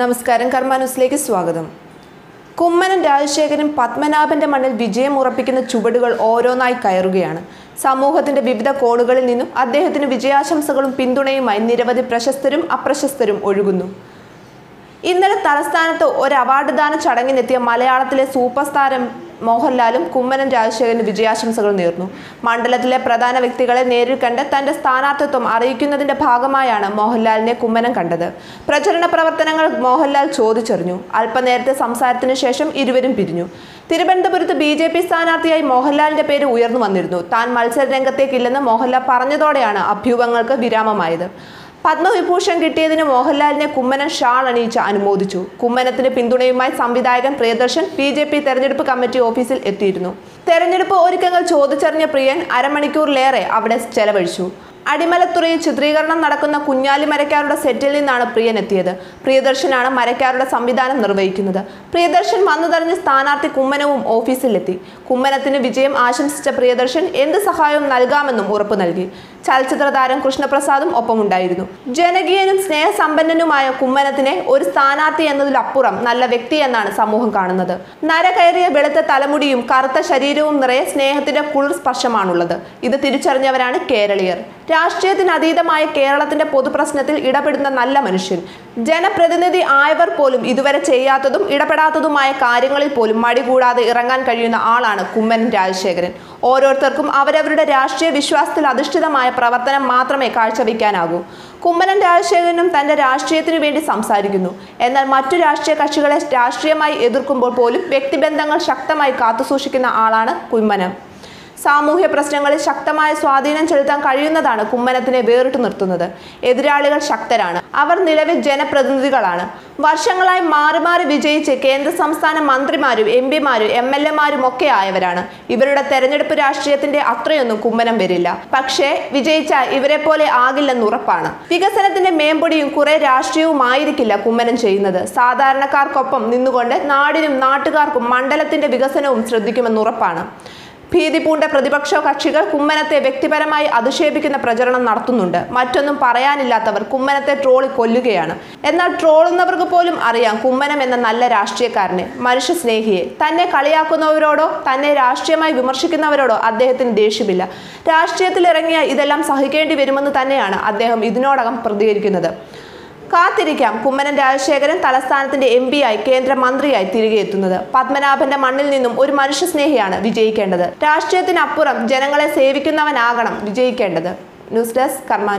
നമസ്കാരം കർമ്മ ന്യൂസിലേക്ക് സ്വാഗതം. കുമ്മനം രാജശേഖരൻ പത്മനാഭന്റെ മണ്ണിൽ വിജയം ഉറപ്പിക്കുന്ന ചുവടുകൾ ഓരോന്നായി കയറുകയാണ്. സമൂഹത്തിന്റെ വിവിധ കോണുകളിൽ നിന്നും അദ്ദേഹത്തിന് വിജയാശംസകളും പിന്തുണയുമായി നിരവധി പ്രശസ്തരും അപ്രശസ്തരും ഒഴുകുന്നു. ഇന്നലെ തലസ്ഥാനത്ത് ഒരു അവാർഡ് ദാന ചടങ്ങിനെത്തിയ മലയാളത്തിലെ സൂപ്പർ താരം മോഹൻലാലും കുമ്മനം രാജശേഖരന് വിജയാശംസകൾ നേർന്നു. മണ്ഡലത്തിലെ പ്രധാന വ്യക്തികളെ നേരിൽ കണ്ട് തന്റെ സ്ഥാനാർത്ഥിത്വം അറിയിക്കുന്നതിന്റെ ഭാഗമായാണ് മോഹൻലാലിനെ കുമ്മനം കണ്ടത്. പ്രചരണ പ്രവർത്തനങ്ങൾ മോഹൻലാൽ ചോദിച്ചറിഞ്ഞു. അല്പനേരത്തെ സംസാരത്തിന് ശേഷം ഇരുവരും പിരിഞ്ഞു. തിരുവനന്തപുരത്ത് ബി ജെ പി സ്ഥാനാർത്ഥിയായി മോഹൻലാലിന്റെ പേര് ഉയർന്നു വന്നിരുന്നു. താൻ മത്സര രംഗത്തേക്കില്ലെന്ന് മോഹൻലാൽ പറഞ്ഞതോടെയാണ് അഭ്യൂഹങ്ങൾക്ക് വിരാമമായത്. പത്മവിഭൂഷൺ കിട്ടിയതിന് മോഹൻലാലിനെ കുമ്മനം ഷാൾ അണിയിച്ച് അനുമോദിച്ചു. കുമ്മനത്തിന് പിന്തുണയുമായി സംവിധായകൻ പ്രിയദർശൻ ബി ജെ പി തെരഞ്ഞെടുപ്പ് കമ്മിറ്റി ഓഫീസിൽ എത്തിയിരുന്നു. തെരഞ്ഞെടുപ്പ് ഒരുക്കങ്ങൾ ചോദിച്ചറിഞ്ഞ പ്രിയൻ അരമണിക്കൂറിലേറെ അവിടെ ചെലവഴിച്ചു. അടിമലത്തുറയിൽ ചിത്രീകരണം നടക്കുന്ന കുഞ്ഞാലി മരക്കാരുടെ സെറ്റിൽ നിന്നാണ് പ്രിയൻ എത്തിയത്. പ്രിയദർശനാണ് മരക്കാരുടെ സംവിധാനം നിർവഹിക്കുന്നത്. പ്രിയദർശൻ വന്നുതറിഞ്ഞ് സ്ഥാനാർത്ഥി കുമ്മനവും ഓഫീസിലെത്തി. കുമ്മനത്തിന് വിജയം ആശംസിച്ച പ്രിയദർശൻ എന്ത് സഹായവും നൽകാമെന്നും ഉറപ്പു നൽകി. ചലച്ചിത്ര താരം കൃഷ്ണപ്രസാദും ഒപ്പമുണ്ടായിരുന്നു. ജനകീയനും സ്നേഹസമ്പന്നനുമായ കുമ്മനത്തിനെ ഒരു സ്ഥാനാർത്ഥി എന്നതിലപ്പുറം നല്ല വ്യക്തി എന്നാണ് സമൂഹം കാണുന്നത്. നര കയറിയ വെളുത്ത തലമുടിയും കറുത്ത ശരീരവും നിറയെ സ്നേഹത്തിന്റെ കുളിർ സ്പർശമാണുള്ളത് ഇത് തിരിച്ചറിഞ്ഞവരാണ് കേരളീയർ. രാഷ്ട്രീയത്തിന് അതീതമായ കേരളത്തിന്റെ പൊതുപ്രശ്നത്തിൽ ഇടപെടുന്ന നല്ല മനുഷ്യൻ. ജനപ്രതിനിധി ആയവർ പോലും ഇതുവരെ ചെയ്യാത്തതും ഇടപെടാത്തതുമായ കാര്യങ്ങളിൽ പോലും മടി കൂടാതെ ഇറങ്ങാൻ കഴിയുന്ന ആളാണ് കുമ്മനൻ രാജശേഖരൻ. ഓരോരുത്തർക്കും അവരവരുടെ രാഷ്ട്രീയ വിശ്വാസത്തിൽ അധിഷ്ഠിതമായ പ്രവർത്തനം മാത്രമേ കാഴ്ചവെക്കാനാകൂ. കുമ്മനം രാജശേഖരനും തന്റെ രാഷ്ട്രീയത്തിനു വേണ്ടി സംസാരിക്കുന്നു. എന്നാൽ മറ്റു രാഷ്ട്രീയ കക്ഷികളെ രാഷ്ട്രീയമായി എതിർക്കുമ്പോൾ പോലും വ്യക്തിബന്ധങ്ങൾ ശക്തമായി കാത്തുസൂക്ഷിക്കുന്ന ആളാണ് കുമ്മനം. സാമൂഹ്യ പ്രശ്നങ്ങളിൽ ശക്തമായ സ്വാധീനം ചെലുത്താൻ കഴിയുന്നതാണ് കുമ്മനത്തിനെ വേറിട്ട് നിർത്തുന്നത്. എതിരാളികൾ ശക്തരാണ്. അവർ നിലവിൽ ജനപ്രതിനിധികളാണ്. വർഷങ്ങളായി മാറി മാറി വിജയിച്ച് കേന്ദ്ര സംസ്ഥാന മന്ത്രിമാരും എം പിമാരും എം എൽ എമാരും ഒക്കെ ആയവരാണ്. ഇവരുടെ തെരഞ്ഞെടുപ്പ് രാഷ്ട്രീയത്തിന്റെ അത്രയൊന്നും കുമ്മനം വരില്ല. പക്ഷേ വിജയിച്ചാൽ ഇവരെ പോലെ ആകില്ലെന്ന് ഉറപ്പാണ്. വികസനത്തിന്റെ മേമ്പൊടിയും കുറെ രാഷ്ട്രീയവുമായിരിക്കില്ല കുമ്മനം ചെയ്യുന്നത്. സാധാരണക്കാർക്കൊപ്പം നിന്നുകൊണ്ട് നാടിനും നാട്ടുകാർക്കും മണ്ഡലത്തിന്റെ വികസനവും ശ്രദ്ധിക്കുമെന്ന് ഉറപ്പാണ്. ഭീതി പൂണ്ട പ്രതിപക്ഷ കക്ഷികൾ കുമ്മനത്തെ വ്യക്തിപരമായി അധിക്ഷേപിക്കുന്ന പ്രചരണം നടത്തുന്നുണ്ട്. മറ്റൊന്നും പറയാനില്ലാത്തവർ കുമ്മനത്തെ ട്രോളി കൊല്ലുകയാണ്. എന്നാൽ ട്രോളുന്നവർക്ക് പോലും അറിയാം കുമ്മനം എന്ന നല്ല രാഷ്ട്രീയക്കാരനെ മനുഷ്യ സ്നേഹിയെ. തന്നെ കളിയാക്കുന്നവരോടോ തന്നെ രാഷ്ട്രീയമായി വിമർശിക്കുന്നവരോടോ അദ്ദേഹത്തിന് ദേഷ്യമില്ല. രാഷ്ട്രീയത്തിൽ ഇറങ്ങിയ ഇതെല്ലാം സഹിക്കേണ്ടി വരുമെന്ന് തന്നെയാണ് അദ്ദേഹം ഇതിനോടകം പ്രതികരിക്കുന്നത്. കാത്തിരിക്കാം. കുമ്മനം രാജശേഖരൻ തലസ്ഥാനത്തിന്റെ എം ആയി കേന്ദ്രമന്ത്രിയായി തിരികെ എത്തുന്നത്. പത്മനാഭന്റെ മണ്ണിൽ നിന്നും ഒരു മനുഷ്യസ്നേഹിയാണ് വിജയിക്കേണ്ടത്. രാഷ്ട്രീയത്തിനപ്പുറം ജനങ്ങളെ സേവിക്കുന്നവനാകണം വിജയിക്കേണ്ടത്. News desk Karma